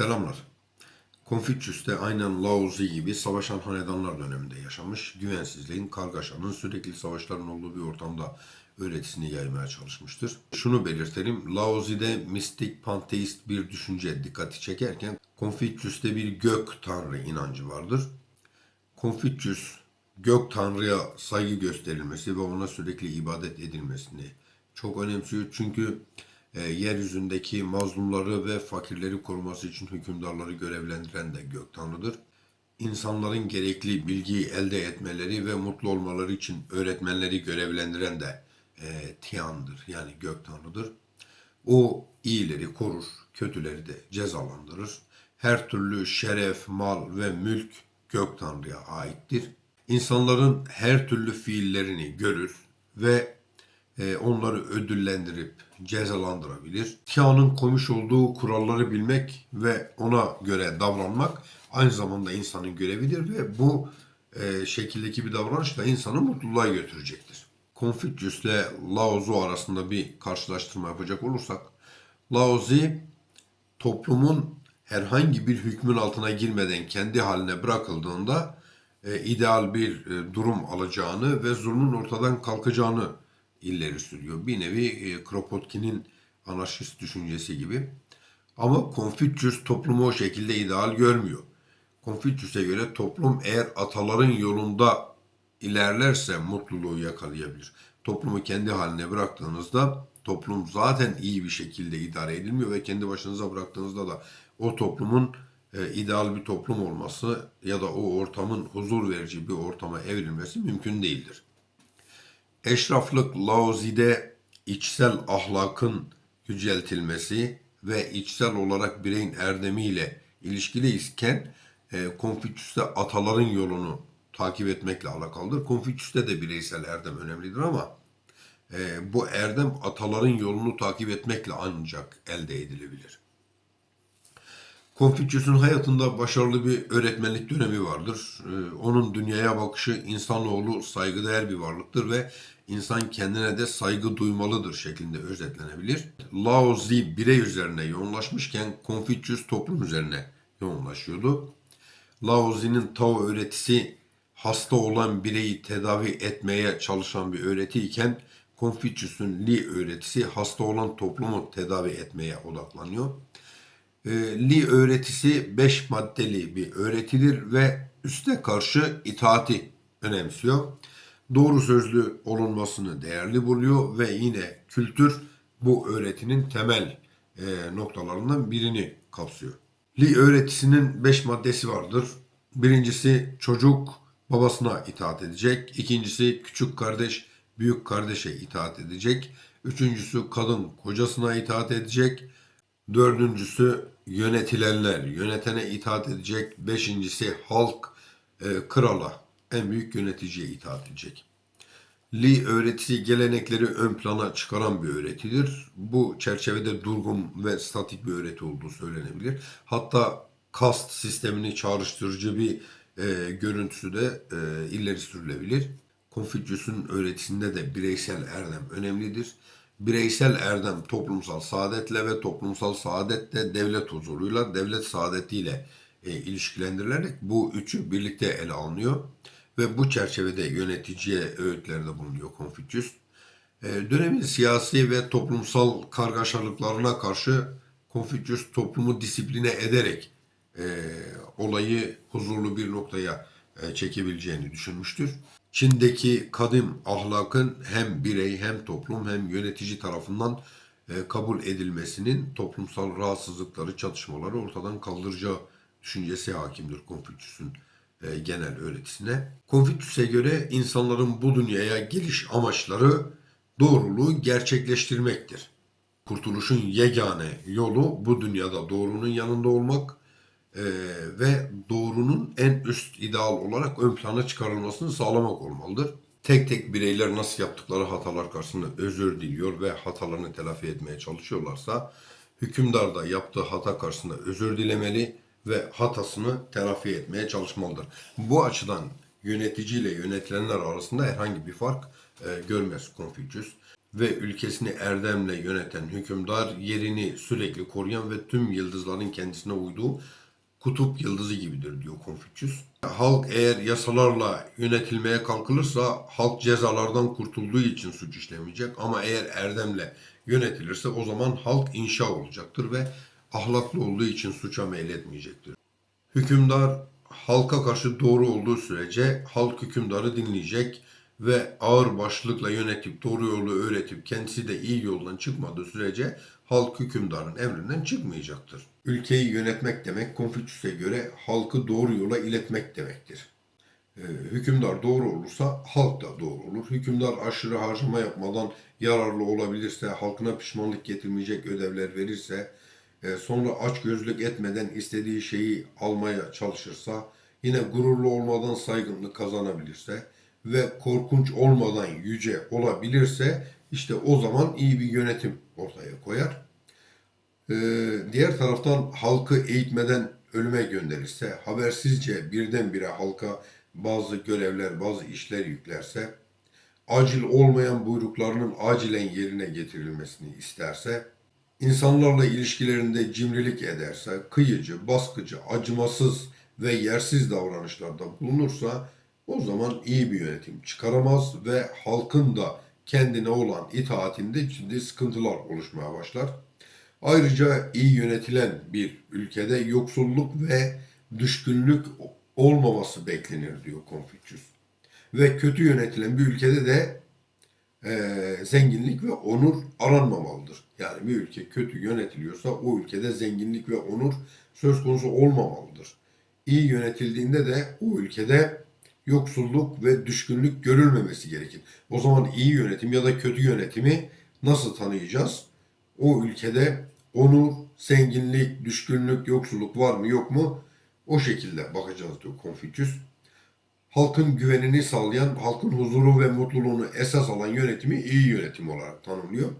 Selamlar. Konfüçyüs de aynen Laozi gibi savaşan hanedanlar döneminde yaşamış, güvensizliğin, kargaşanın, sürekli savaşların olduğu bir ortamda öğretisini yaymaya çalışmıştır. Şunu belirtelim, Laozi'de mistik, panteist bir düşünce dikkati çekerken Konfüçyüs'te bir gök tanrı inancı vardır. Konfüçyüs gök tanrıya saygı gösterilmesi ve ona sürekli ibadet edilmesini çok önemsiyor. Çünkü e, yeryüzündeki mazlumları ve fakirleri koruması için hükümdarları görevlendiren de gök tanrıdır. İnsanların gerekli bilgiyi elde etmeleri ve mutlu olmaları için öğretmenleri görevlendiren de e, Tian'dır yani gök tanrıdır. O iyileri korur, kötüleri de cezalandırır. Her türlü şeref, mal ve mülk gök tanrıya aittir. İnsanların her türlü fiillerini görür ve onları ödüllendirip cezalandırabilir. Tia'nın koymuş olduğu kuralları bilmek ve ona göre davranmak aynı zamanda insanın görevidir ve bu e, şekildeki bir davranış da insanı mutluluğa götürecektir. Konfüçyüs ile Laozi arasında bir karşılaştırma yapacak olursak, Laozi toplumun herhangi bir hükmün altına girmeden kendi haline bırakıldığında e, ideal bir e, durum alacağını ve zulmün ortadan kalkacağını ileri sürüyor. Bir nevi e, Kropotkin'in anarşist düşüncesi gibi. Ama Konfüçyüs toplumu o şekilde ideal görmüyor. Konfüçyüs'e göre toplum eğer ataların yolunda ilerlerse mutluluğu yakalayabilir. Toplumu kendi haline bıraktığınızda toplum zaten iyi bir şekilde idare edilmiyor ve kendi başınıza bıraktığınızda da o toplumun e, ideal bir toplum olması ya da o ortamın huzur verici bir ortama evrilmesi mümkün değildir. Eşraflık Laozi'de içsel ahlakın yüceltilmesi ve içsel olarak bireyin erdemiyle ilişkiliyken e, Konfüçyüs'te ataların yolunu takip etmekle alakalıdır. Konfüçyüs'te de bireysel erdem önemlidir ama e, bu erdem ataların yolunu takip etmekle ancak elde edilebilir. Konfüçyüs'ün hayatında başarılı bir öğretmenlik dönemi vardır. Ee, Onun dünyaya bakışı insanoğlu saygıdeğer bir varlıktır ve insan kendine de saygı duymalıdır şeklinde özetlenebilir. Laozi birey üzerine yoğunlaşmışken Konfüçyüs toplum üzerine yoğunlaşıyordu. Laozi'nin Tao öğretisi hasta olan bireyi tedavi etmeye çalışan bir öğretiyken Konfüçyüs'ün Li öğretisi hasta olan toplumu tedavi etmeye odaklanıyor. E, Li öğretisi beş maddeli bir öğretidir ve üste karşı itaati önemsiyor. Doğru sözlü olunmasını değerli buluyor ve yine kültür bu öğretinin temel e, noktalarından birini kapsıyor. Li öğretisinin beş maddesi vardır. Birincisi çocuk babasına itaat edecek. İkincisi küçük kardeş büyük kardeşe itaat edecek. Üçüncüsü kadın kocasına itaat edecek. Dördüncüsü yönetilenler yönetene itaat edecek. Beşincisi halk e, krala en büyük yöneticiye itaat edecek. Li öğretisi gelenekleri ön plana çıkaran bir öğretidir. Bu çerçevede durgun ve statik bir öğreti olduğu söylenebilir. Hatta kast sistemini çağrıştırıcı bir e, görüntüsü de e, ileri sürülebilir. Konfüçyüs'ün öğretisinde de bireysel erdem önemlidir. Bireysel erdem toplumsal saadetle ve toplumsal saadet de devlet huzuruyla, devlet saadetiyle e, ilişkilendirilerek bu üçü birlikte ele alınıyor. Ve bu çerçevede yöneticiye öğütlerde bulunuyor Konfüçyüs. E, dönemin siyasi ve toplumsal kargaşalıklarına karşı Konfüçyüs toplumu disipline ederek e, olayı huzurlu bir noktaya e, çekebileceğini düşünmüştür. Çin'deki kadim ahlakın hem birey hem toplum hem yönetici tarafından e, kabul edilmesinin toplumsal rahatsızlıkları, çatışmaları ortadan kaldıracağı düşüncesi hakimdir Konfüçyüs'ün e, genel öğretisine. Konfüçyüs'e göre insanların bu dünyaya geliş amaçları doğruluğu gerçekleştirmektir. Kurtuluşun yegane yolu bu dünyada doğrunun yanında olmak e, ve doğrunun en üst ideal olarak ön plana çıkarılmasını sağlamak olmalıdır. Tek tek bireyler nasıl yaptıkları hatalar karşısında özür diliyor ve hatalarını telafi etmeye çalışıyorlarsa hükümdar da yaptığı hata karşısında özür dilemeli ve hatasını telafi etmeye çalışmalıdır. Bu açıdan yönetici ile yönetilenler arasında herhangi bir fark e, görmez Konfüçyüs. ve ülkesini erdemle yöneten hükümdar yerini sürekli koruyan ve tüm yıldızların kendisine uyduğu kutup yıldızı gibidir diyor Konfüçyüs. Halk eğer yasalarla yönetilmeye kalkılırsa halk cezalardan kurtulduğu için suç işlemeyecek ama eğer erdemle yönetilirse o zaman halk inşa olacaktır ve ahlaklı olduğu için suça meyletmeyecektir. Hükümdar halka karşı doğru olduğu sürece halk hükümdarı dinleyecek ve ağır başlılıkla yönetip doğru yolu öğretip kendisi de iyi yoldan çıkmadığı sürece halk hükümdarın emrinden çıkmayacaktır. Ülkeyi yönetmek demek Konfüçyüs'e göre halkı doğru yola iletmek demektir. Ee, hükümdar doğru olursa halk da doğru olur. Hükümdar aşırı harcama yapmadan yararlı olabilirse, halkına pişmanlık getirmeyecek ödevler verirse, e, sonra açgözlük etmeden istediği şeyi almaya çalışırsa, yine gururlu olmadan saygınlık kazanabilirse ve korkunç olmadan yüce olabilirse işte o zaman iyi bir yönetim ortaya koyar. Ee, diğer taraftan halkı eğitmeden ölüme gönderirse, habersizce birdenbire halka bazı görevler, bazı işler yüklerse, acil olmayan buyruklarının acilen yerine getirilmesini isterse, insanlarla ilişkilerinde cimrilik ederse, kıyıcı, baskıcı, acımasız ve yersiz davranışlarda bulunursa o zaman iyi bir yönetim çıkaramaz ve halkın da kendine olan itaatinde ciddi sıkıntılar oluşmaya başlar. Ayrıca iyi yönetilen bir ülkede yoksulluk ve düşkünlük olmaması beklenir diyor Konfüçyüs. Ve kötü yönetilen bir ülkede de e, zenginlik ve onur aranmamalıdır. Yani bir ülke kötü yönetiliyorsa o ülkede zenginlik ve onur söz konusu olmamalıdır. İyi yönetildiğinde de o ülkede yoksulluk ve düşkünlük görülmemesi gerekir. O zaman iyi yönetim ya da kötü yönetimi nasıl tanıyacağız? O ülkede onur, zenginlik, düşkünlük, yoksulluk var mı yok mu? O şekilde bakacağız diyor Konfüçyüs. Halkın güvenini sağlayan, halkın huzuru ve mutluluğunu esas alan yönetimi iyi yönetim olarak tanımlıyor.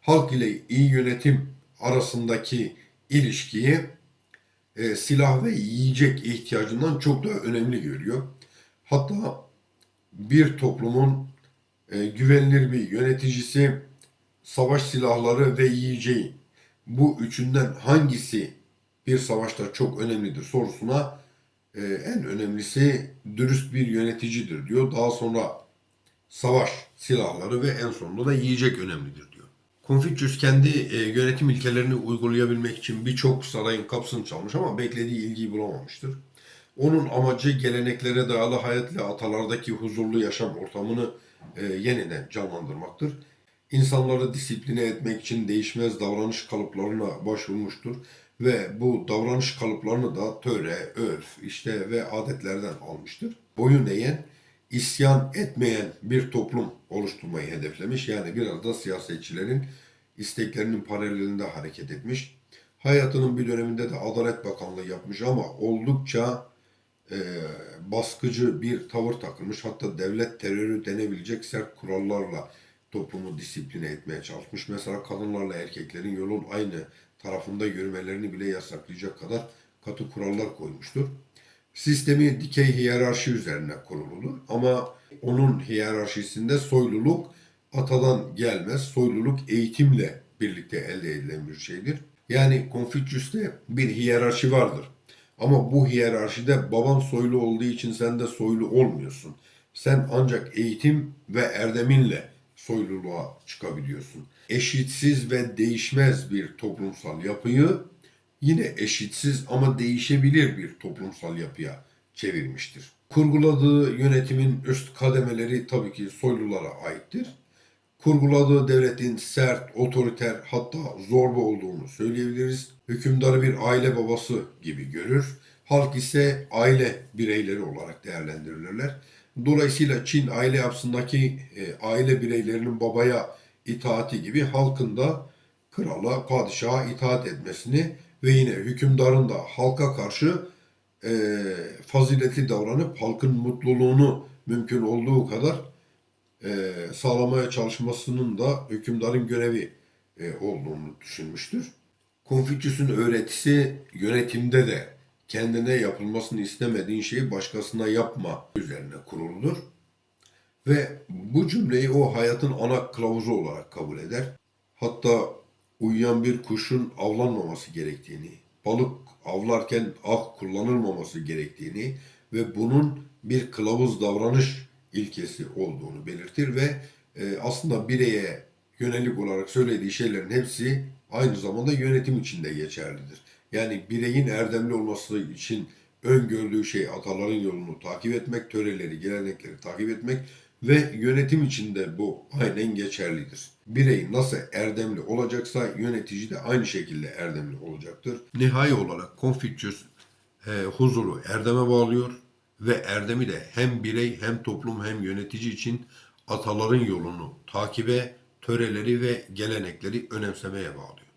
Halk ile iyi yönetim arasındaki ilişkiyi e, silah ve yiyecek ihtiyacından çok daha önemli görüyor. Hatta bir toplumun e, güvenilir bir yöneticisi, savaş silahları ve yiyeceği bu üçünden hangisi bir savaşta çok önemlidir sorusuna e, en önemlisi dürüst bir yöneticidir diyor. Daha sonra savaş silahları ve en sonunda da yiyecek önemlidir diyor. Konfüçyüs kendi e, yönetim ilkelerini uygulayabilmek için birçok sarayın kapısını çalmış ama beklediği ilgiyi bulamamıştır. Onun amacı geleneklere dayalı hayat ile atalardaki huzurlu yaşam ortamını e, yeniden canlandırmaktır. İnsanları disipline etmek için değişmez davranış kalıplarına başvurmuştur ve bu davranış kalıplarını da töre, örf, işte ve adetlerden almıştır. Boyun eğen, isyan etmeyen bir toplum oluşturmayı hedeflemiş. Yani biraz da siyasetçilerin isteklerinin paralelinde hareket etmiş. Hayatının bir döneminde de Adalet Bakanlığı yapmış ama oldukça e, baskıcı bir tavır takılmış. Hatta devlet terörü denebilecek sert kurallarla toplumu disipline etmeye çalışmış. Mesela kadınlarla erkeklerin yolun aynı tarafında yürümelerini bile yasaklayacak kadar katı kurallar koymuştur. Sistemi dikey hiyerarşi üzerine kuruludur ama onun hiyerarşisinde soyluluk atadan gelmez. Soyluluk eğitimle birlikte elde edilen bir şeydir. Yani Konfüçyüs'te bir hiyerarşi vardır. Ama bu hiyerarşide baban soylu olduğu için sen de soylu olmuyorsun. Sen ancak eğitim ve erdeminle soyluluğa çıkabiliyorsun. Eşitsiz ve değişmez bir toplumsal yapıyı yine eşitsiz ama değişebilir bir toplumsal yapıya çevirmiştir. Kurguladığı yönetimin üst kademeleri tabii ki soylulara aittir. Kurguladığı devletin sert, otoriter hatta zorba olduğunu söyleyebiliriz. Hükümdarı bir aile babası gibi görür. Halk ise aile bireyleri olarak değerlendirilirler. Dolayısıyla Çin aile yapısındaki e, aile bireylerinin babaya itaati gibi halkın da krala, padişaha itaat etmesini ve yine hükümdarın da halka karşı e, faziletli davranıp halkın mutluluğunu mümkün olduğu kadar e, sağlamaya çalışmasının da hükümdarın görevi e, olduğunu düşünmüştür. Konfüçyüs'ün öğretisi yönetimde de kendine yapılmasını istemediğin şeyi başkasına yapma üzerine kuruludur. Ve bu cümleyi o hayatın ana kılavuzu olarak kabul eder. Hatta uyuyan bir kuşun avlanmaması gerektiğini, balık avlarken ah kullanılmaması gerektiğini ve bunun bir kılavuz davranış ilkesi olduğunu belirtir ve e, aslında bireye yönelik olarak söylediği şeylerin hepsi aynı zamanda yönetim içinde geçerlidir. Yani bireyin erdemli olması için öngördüğü şey ataların yolunu takip etmek, töreleri, gelenekleri takip etmek ve yönetim içinde bu aynen geçerlidir. Birey nasıl erdemli olacaksa yönetici de aynı şekilde erdemli olacaktır. Nihai olarak Confucius e, huzuru erdeme bağlıyor ve erdemi de hem birey hem toplum hem yönetici için ataların yolunu takibe, töreleri ve gelenekleri önemsemeye bağlıyor.